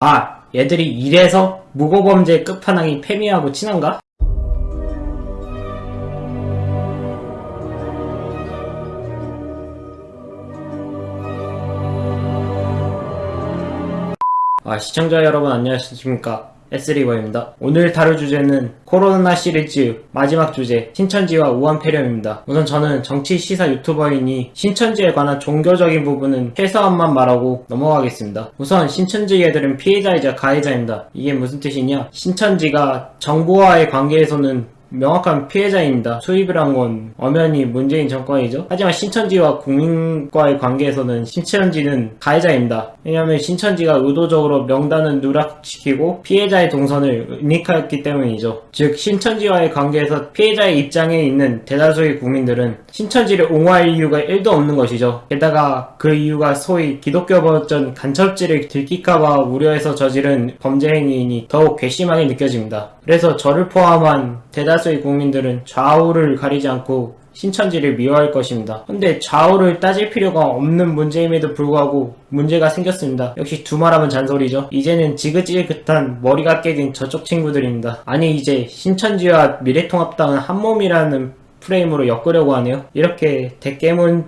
아, 얘들이 이래서 무고범죄 끝판왕이 페미하고 친한가? 아, 시청자 여러분 안녕하십니까. S리버입니다. 오늘 다룰 주제는 코로나 시리즈 마지막 주제 신천지와 우한폐렴입니다. 우선 저는 정치 시사 유튜버이니 신천지에 관한 종교적인 부분은 최소한만 말하고 넘어가겠습니다. 우선 신천지 애들은 피해자이자 가해자입니다. 이게 무슨 뜻이냐? 신천지가 정부와의 관계에서는 명확한 피해자입니다. 수입을 한건 엄연히 문재인 정권이죠. 하지만 신천지와 국민과의 관계에서는 신천지는 가해자입니다. 왜냐하면 신천지가 의도적으로 명단을 누락시키고 피해자의 동선을 은닉하였기 때문이죠. 즉 신천지와의 관계에서 피해자의 입장에 있는 대다수의 국민들은 신천지를 옹호할 이유가 1도 없는 것이죠. 게다가 그 이유가 소위 기독교 버전 간첩지를 들킬까봐 우려해서 저지른 범죄 행위이니 더욱 괘씸하게 느껴집니다. 그래서 저를 포함한 대다수의 국민들은 좌우를 가리지 않고 신천지를 미워할 것입니다. 근데 좌우를 따질 필요가 없는 문제임에도 불구하고 문제가 생겼습니다. 역시 두말하면 잔소리죠. 이제는 지긋지긋한 머리가 깨진 저쪽 친구들입니다. 아니 이제 신천지와 미래통합당은 한 몸이라는 프레임으로 엮으려고 하네요. 이렇게 대깨문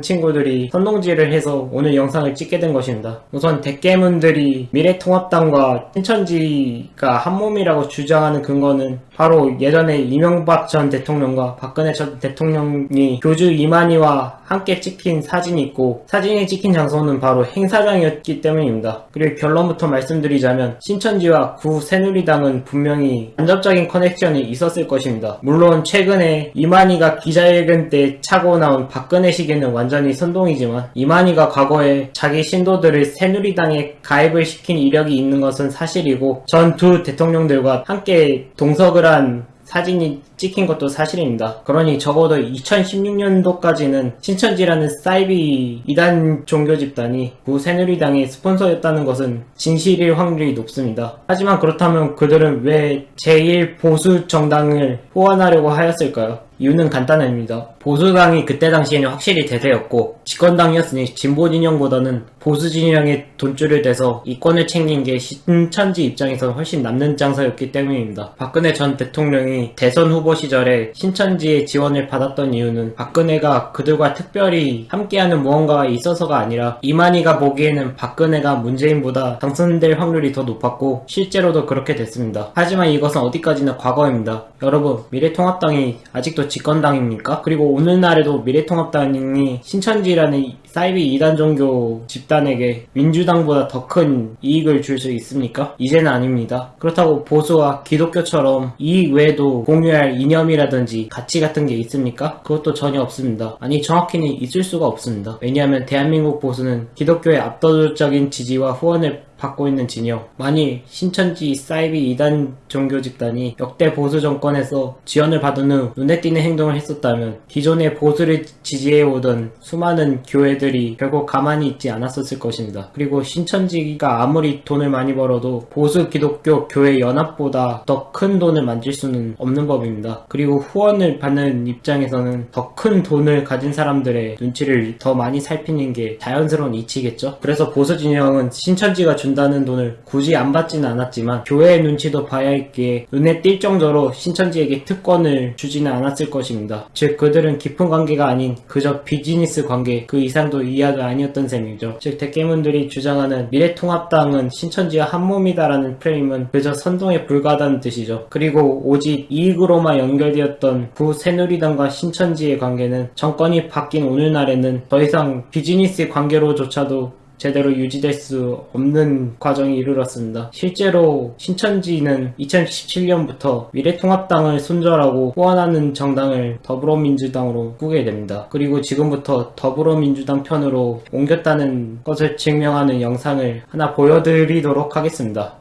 친구들이 선동질을 해서 오늘 영상을 찍게 된 것입니다. 우선 대깨문들이 미래통합당과 신천지가 한 몸이라고 주장하는 근거는 바로 예전에 이명박 전 대통령과 박근혜 전 대통령이 교주 이만희와 함께 찍힌 사진이 있고 사진이 찍힌 장소는 바로 행사장이었기 때문입니다. 그리고 결론부터 말씀드리자면 신천지와 구 새누리당은 분명히 간접적인 커넥션이 있었을 것입니다. 물론 최근에 이만 희가 기자회견 때 차고 나온 박근혜 시기는 완전히 선동이지만 이만희가 과거에 자기 신도들을 새누리당에 가입을 시킨 이력이 있는 것은 사실이고 전 두 대통령들과 함께 동석을 한 사진이 찍힌 것도 사실입니다. 그러니 적어도 2016년도까지는 신천지라는 사이비 이단 종교 집단이 구 새누리당의 스폰서였다는 것은 진실일 확률이 높습니다. 하지만 그렇다면 그들은 왜 제1 보수 정당을 후원하려고 하였을까요? 이유는 간단합니다. 보수당이 그때 당시에는 확실히 대세였고 집권당이었으니 진보 진영보다는 보수 진영에 돈줄을 대서 이권을 챙긴 게 신천지 입장에서 훨씬 남는 장사였기 때문입니다. 박근혜 전 대통령이 대선 후보 시절에 신천지의 지원을 받았던 이유는 박근혜가 그들과 특별히 함께하는 무언가가 있어서가 아니라 이만희가 보기에는 박근혜가 문재인보다 당선될 확률이 더 높았고 실제로도 그렇게 됐습니다. 하지만 이것은 어디까지나 과거입니다. 여러분 미래통합당이 아직도 집권당입니까? 그리고 오늘날에도 미래통합당이 신천지 라는 사이비 이단 종교 집단에게 민주당보다 더 큰 이익을 줄 수 있습니까? 이제는 아닙니다. 그렇다고 보수와 기독교처럼 이익 외에도 공유할 이념이라든지 가치 같은 게 있습니까? 그것도 전혀 없습니다. 아니 정확히는 있을 수가 없습니다. 왜냐하면 대한민국 보수는 기독교의 압도적인 지지와 후원을 받고 있는 진영. 만일 신천지 사이비 이단 종교 집단이 역대 보수 정권에서 지원을 받은 후 눈에 띄는 행동을 했었다면 기존의 보수를 지지해오던 수많은 교회들이 결국 가만히 있지 않았었을 것입니다. 그리고 신천지가 아무리 돈을 많이 벌어도 보수 기독교 교회 연합보다 더 큰 돈을 만질 수는 없는 법입니다. 그리고 후원을 받는 입장에서는 더 큰 돈을 가진 사람들의 눈치를 더 많이 살피는 게 자연스러운 이치겠죠. 그래서 보수 진영은 신천지가 준다는 돈을 굳이 안 받지는 않았지만 교회의 눈치도 봐야 했기에 눈에 띌 정도로 신천지에게 특권을 주지는 않았을 것입니다. 즉 그들은 깊은 관계가 아닌 그저 비즈니스 관계 그 이상도 이하가 아니었던 셈이죠. 즉 대깨문들이 주장하는 미래통합당은 신천지와 한 몸이다라는 프레임은 그저 선동에 불과하다는 뜻이죠. 그리고 오직 이익으로만 연결되었던 구 새누리당과 신천지의 관계는 정권이 바뀐 오늘날에는 더 이상 비즈니스 관계로조차도 제대로 유지될 수 없는 과정이 이르렀습니다. 실제로 신천지는 2017년부터 미래통합당을 손절하고 후원하는 정당을 더불어민주당으로 꾸게 됩니다. 그리고 지금부터 더불어민주당 편으로 옮겼다는 것을 증명하는 영상을 하나 보여드리도록 하겠습니다.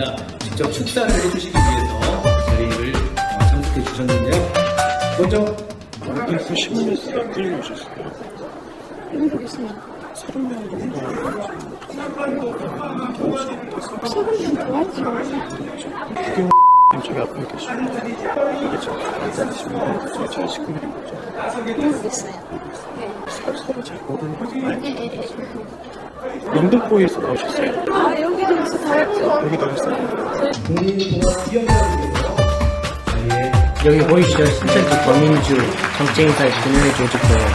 해 주셨습니다. 직접 축사를 해 주시기 위해서 자리를 어, 참석해 주셨는데요. 먼저 신문에 쓰라 끌고 오셨어요. 있습니다. 서른 명 정도 저기 앞에 계시고 이게 저 앉아계시면 저희 잘 식구들이 있죠 모르겠어요. 네. 서로 잘 모르는 예, 예, 예. 영등포에서 나오셨어요? 아, 여기저기서 다 왔죠. 여기 나오셨어요? 저희의 여기 보이시죠? 신천지 범인주 정치행사의 분열의 조직도요.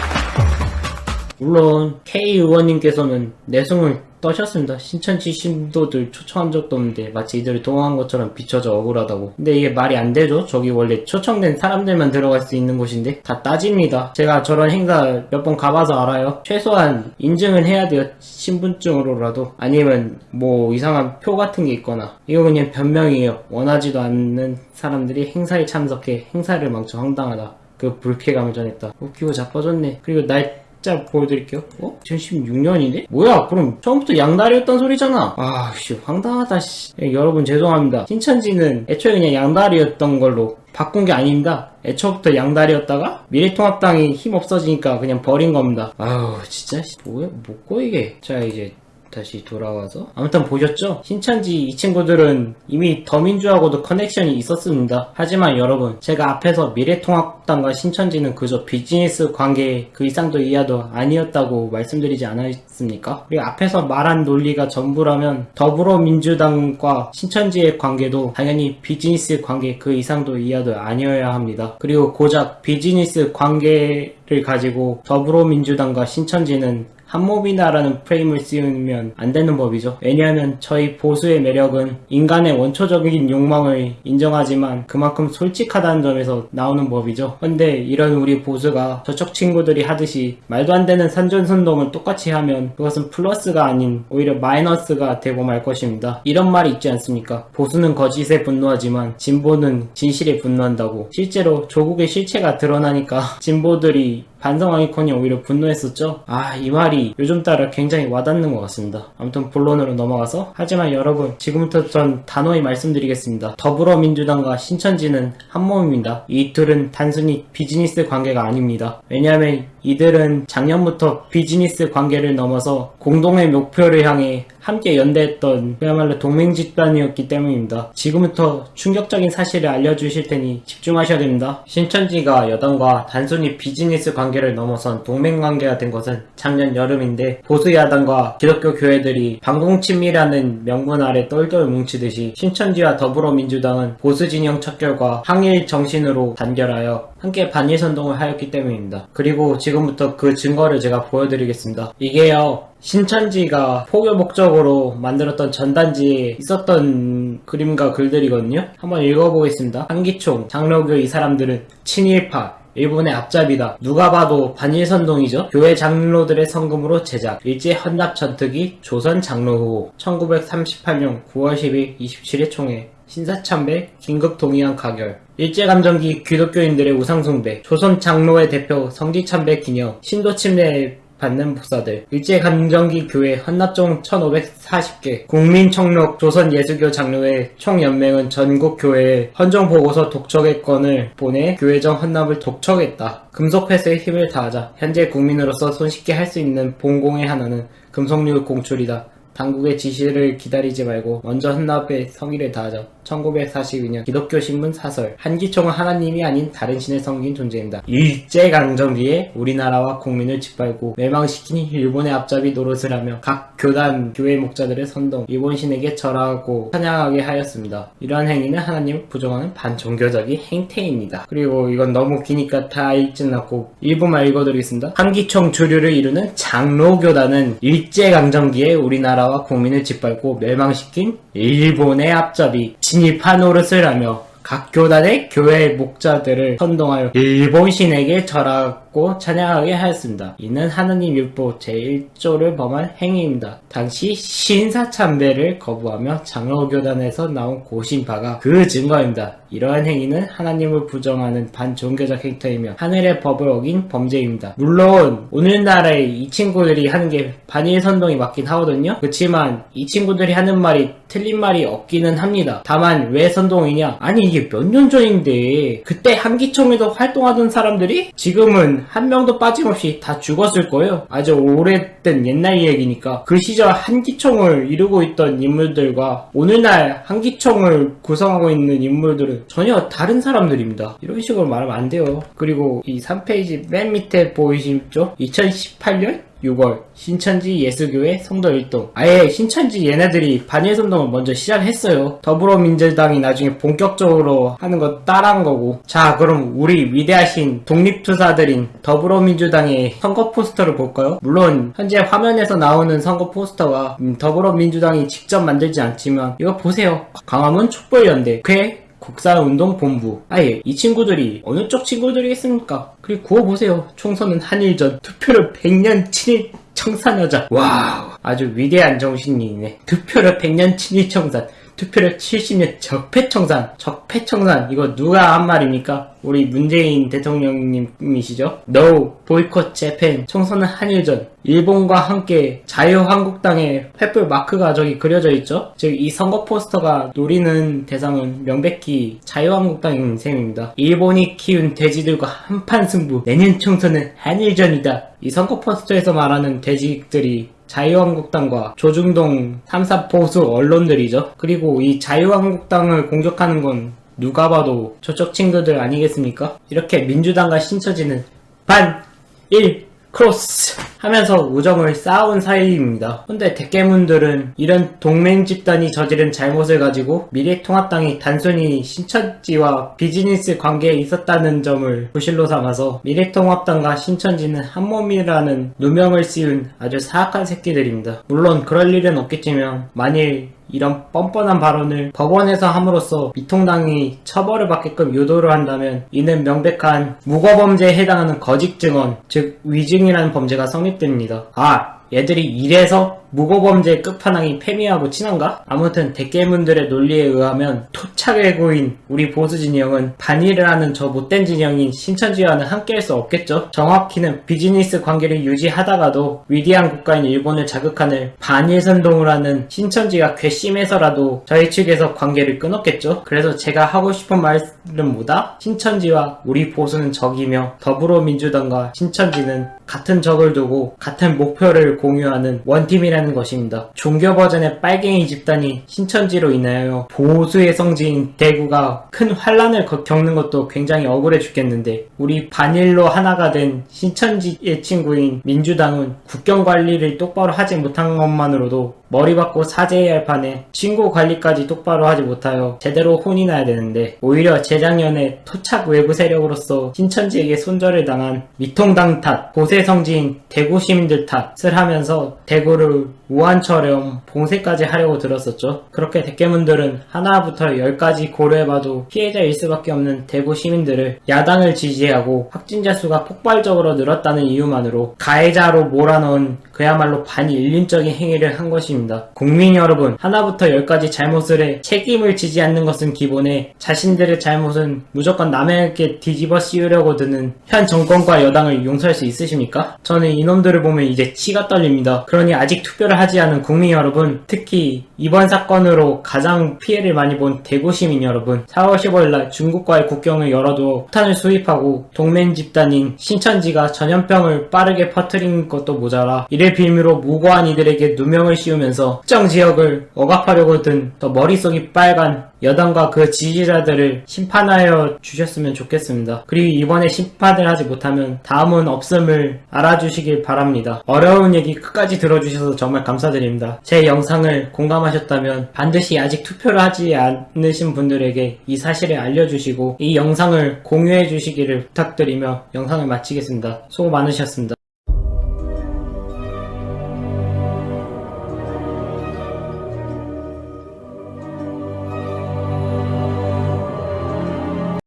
물론 K 의원님께서는 내숭을 떠셨습니다. 신천지 신도들 초청한 적도 없는데 마치 이들을 동원한 것처럼 비춰져 억울하다고. 근데 이게 말이 안 되죠? 저기 원래 초청된 사람들만 들어갈 수 있는 곳인데 다 따집니다. 제가 저런 행사 몇 번 가봐서 알아요. 최소한 인증을 해야 돼요. 신분증으로라도 아니면 뭐 이상한 표 같은 게 있거나 이거 그냥 변명이에요. 원하지도 않는 사람들이 행사에 참석해 행사를 망쳐 황당하다. 그 불쾌감을 전했다. 웃기고 자빠졌네. 그리고 날 짜 보여드릴게요. 어? 2016년인데? 뭐야? 그럼 처음부터 양다리였던 소리잖아. 아, 씨, 황당하다, 씨. 예, 여러분 죄송합니다. 신천지는 애초에 그냥 양다리였던 걸로 바꾼 게 아닙니다. 애초부터 양다리였다가 미래통합당이 힘 없어지니까 그냥 버린 겁니다. 아우, 진짜, 씨, 뭐야, 뭐고 이게. 자, 이제 다시 돌아와서 아무튼 보셨죠? 신천지 이 친구들은 이미 더민주하고도 커넥션이 있었습니다. 하지만 여러분 제가 앞에서 미래통합당과 신천지는 그저 비즈니스 관계 그 이상도 이하도 아니었다고 말씀드리지 않았습니까? 그리고 앞에서 말한 논리가 전부라면 더불어민주당과 신천지의 관계도 당연히 비즈니스 관계 그 이상도 이하도 아니어야 합니다. 그리고 고작 비즈니스 관계를 가지고 더불어민주당과 신천지는 한 몸이다라는 프레임을 씌우면 안 되는 법이죠. 왜냐하면 저희 보수의 매력은 인간의 원초적인 욕망을 인정하지만 그만큼 솔직하다는 점에서 나오는 법이죠. 근데 이런 우리 보수가 저쪽 친구들이 하듯이 말도 안 되는 산전선동을 똑같이 하면 그것은 플러스가 아닌 오히려 마이너스가 되고 말 것입니다. 이런 말이 있지 않습니까? 보수는 거짓에 분노하지만 진보는 진실에 분노한다고. 실제로 조국의 실체가 드러나니까 진보들이 반성하기커녕 오히려 분노했었죠. 아, 이 말이 요즘 따라 굉장히 와닿는 것 같습니다. 아무튼 본론으로 넘어가서 하지만 여러분 지금부터 전 단호히 말씀드리겠습니다. 더불어민주당과 신천지는 한 몸입니다. 이 둘은 단순히 비즈니스 관계가 아닙니다. 왜냐하면 이들은 작년부터 비즈니스 관계를 넘어서 공동의 목표를 향해 함께 연대했던 그야말로 동맹 집단이었기 때문입니다. 지금부터 충격적인 사실을 알려주실 테니 집중하셔야 됩니다. 신천지가 여당과 단순히 비즈니스 관계를 넘어선 동맹 관계가 된 것은 작년 여름인데 보수 야당과 기독교 교회들이 반공친미라는 명분 아래 똘똘 뭉치듯이 신천지와 더불어민주당은 보수 진영 척결과 항일 정신으로 단결하여 함께 반일 선동을 하였기 때문입니다. 그리고 지금부터 그 증거를 제가 보여드리겠습니다. 이게요. 신천지가 포교 목적으로 만들었던 전단지에 있었던 그림과 글들이거든요. 한번 읽어보겠습니다. 한기총, 장로교 이 사람들은 친일파, 일본의 앞잡이다. 누가 봐도 반일선동이죠. 교회 장로들의 성금으로 제작. 일제 헌납 전투기 조선 장로후 1938년 9월 10일 27회 총회. 신사참배 긴급 동의안 가결. 일제감정기 기독교인들의 우상숭배. 조선 장로회 대표 성지참배 기념. 신도 침례 받는 목사들, 일제감정기 교회 헌납종 1540개, 국민청록 조선예수교 장로회 총연맹은 전국 교회에 헌정보고서 독촉의 건을 보내 교회정 헌납을 독촉했다. 금속회수에 힘을 다하자 현재 국민으로서 손쉽게 할 수 있는 본공의 하나는 금속류 공출이다. 당국의 지시를 기다리지 말고 먼저 헌납에 성의를 다하자. 1942년 기독교 신문 사설 한기총은 하나님이 아닌 다른 신을 섬긴 존재입니다. 일제강점기에 우리나라와 국민을 짓밟고 멸망시킨 일본의 앞잡이 노릇을 하며 각 교단 교회 목자들의 선동 일본 신에게 절하고 찬양하게 하였습니다. 이러한 행위는 하나님을 부정하는 반종교적인 행태입니다. 그리고 이건 너무 기니까 다 읽진 않고 일부만 읽어드리겠습니다. 한기총 주류를 이루는 장로교단은 일제강점기에 우리나라와 국민을 짓밟고 멸망시킨 일본의 앞잡이 진입한 노릇을 하며 각 교단의 교회 목자들을 선동하여 일본 신에게 절 하고 찬양하게 하였습니다. 이는 하느님 율법 제1조를 범한 행위입니다. 당시 신사 참배를 거부하며 장로교단에서 나온 고신파가 그 증거입니다. 이러한 행위는 하나님을 부정하는 반종교적 행태이며 하늘의 법을 어긴 범죄입니다. 물론 오늘날에 이 친구들이 하는 게 반일 선동이 맞긴 하거든요. 그렇지만 이 친구들이 하는 말이 틀린 말이 없기는 합니다. 다만 왜 선동이냐? 아니 이게 몇 년 전인데 그때 한기총에서 활동하던 사람들이 지금은 한 명도 빠짐없이 다 죽었을 거예요. 아주 오래된 옛날 얘기니까 그 시절 한기총을 이루고 있던 인물들과 오늘날 한기총을 구성하고 있는 인물들은 전혀 다른 사람들입니다. 이런 식으로 말하면 안 돼요. 그리고 이 3페이지 맨 밑에 보이시죠? 2018년 6월 신천지 예수교회 성도 일동. 아예 신천지 얘네들이 반일선동을 먼저 시작했어요. 더불어민주당이 나중에 본격적으로 하는 거 따라한 거고. 자 그럼 우리 위대하신 독립투사들인 더불어민주당의 선거 포스터를 볼까요? 물론 현재 화면에서 나오는 선거 포스터가 음, 더불어민주당이 직접 만들지 않지만 이거 보세요. 광화문 촛불연대. 쾌 국사운동본부. 아예 이 친구들이 어느 쪽 친구들이겠습니까? 그리고 구호 보세요. 총선은 한일 전 투표를 100년 친일 청산하자. 와우. 아주 위대한 정신이네. 투표를 100년 친일 청산. 투표를 70년 적폐청산. 적폐청산. 이거 누가 한 말입니까? 우리 문재인 대통령님이시죠? No boycott Japan. 총선은 한일전. 일본과 함께 자유한국당의 횃불 마크가 저기 그려져 있죠? 즉, 이 선거 포스터가 노리는 대상은 명백히 자유한국당인 셈입니다. 일본이 키운 돼지들과 한판 승부. 내년 총선은 한일전이다. 이 선거 포스터에서 말하는 돼지들이 자유한국당과 조중동 3사 보수 언론들이죠. 그리고 이 자유한국당을 공격하는 건 누가 봐도 저쪽 친구들 아니겠습니까? 이렇게 민주당과 신처지는 반, 일, 크로스 하면서 우정을 쌓아온 사이입니다. 근데 대깨문들은 이런 동맹 집단이 저지른 잘못을 가지고 미래통합당이 단순히 신천지와 비즈니스 관계에 있었다는 점을 부실로 삼아서 미래통합당과 신천지는 한 몸이라는 누명을 씌운 아주 사악한 새끼들입니다. 물론 그럴 일은 없겠지만 만일 이런 뻔뻔한 발언을 법원에서 함으로써 미통당이 처벌을 받게끔 유도를 한다면 이는 명백한 무고범죄에 해당하는 거짓 증언, 즉 위증이라는 범죄가 성립됩니다. 아, 얘들이 이래서 무고범죄 끝판왕이 패미하고 친한가? 아무튼 대깨문들의 논리에 의하면 토착외고인 우리 보수 진영은 반일을 하는 저 못된 진영인 신천지와는 함께할 수 없겠죠. 정확히는 비즈니스 관계를 유지하다가도 위대한 국가인 일본을 자극하는 반일 선동을 하는 신천지가 괘씸해서라도 저희 측에서 관계를 끊었겠죠. 그래서 제가 하고 싶은 말은 뭐다? 신천지와 우리 보수는 적이며 더불어민주당과 신천지는 같은 적을 두고 같은 목표를 공유하는 원팀이라는 것입니다. 종교 버전의 빨갱이 집단이 신천지로 인하여 보수의 성지인 대구가 큰 환란을 거- 겪는 것도 굉장히 억울해 죽겠는데 우리 반일로 하나가 된 신천지의 친구인 민주당은 국경 관리를 똑바로 하지 못한 것만으로도 머리 받고 사죄해야 할 판에 친구 관리까지 똑바로 하지 못하여 제대로 혼이 나야 되는데 오히려 재작년에 토착 외부 세력으로서 신천지에게 손절을 당한 미통당 탓, 보세 성지인 대구 시민들 탓을 하면서 대구를 우한처럼 봉쇄까지 하려고 들었었죠. 그렇게 대깨문들은 하나부터 열까지 고려해봐도 피해자일 수밖에 없는 대구 시민들을 야당을 지지하고 확진자 수가 폭발적으로 늘었다는 이유만으로 가해자로 몰아넣은 그야말로 반인륜적인 행위를 한 것입니다. 국민 여러분, 하나부터 열까지 잘못을 해 책임을 지지 않는 것은 기본에 자신들의 잘못은 무조건 남에게 뒤집어 씌우려고 드는 현 정권과 여당을 용서할 수 있으십니까? 저는 이놈들을 보면 이제 치가 떨립니다. 그러니 아직 투표를 하지 않은 국민 여러분, 특히 이번 사건으로 가장 피해를 많이 본 대구 시민 여러분, 4월 15일 날 중국과의 국경을 열어두어 폭탄을 수입하고 동맹 집단인 신천지가 전염병을 빠르게 퍼뜨린 것도 모자라 이를 빌미로 무고한 이들에게 누명을 씌우면서 특정 지역을 억압하려고 든 더 머릿속이 빨간 여당과 그 지지자들을 심판하여 주셨으면 좋겠습니다. 그리고 이번에 심판을 하지 못하면 다음은 없음을 알아주시길 바랍니다. 어려운 얘기 끝까지 들어주셔서 정말 감사드립니다. 제 영상을 공감하셨다면 반드시 아직 투표를 하지 않으신 분들에게 이 사실을 알려주시고 이 영상을 공유해 주시기를 부탁드리며 영상을 마치겠습니다. 수고 많으셨습니다.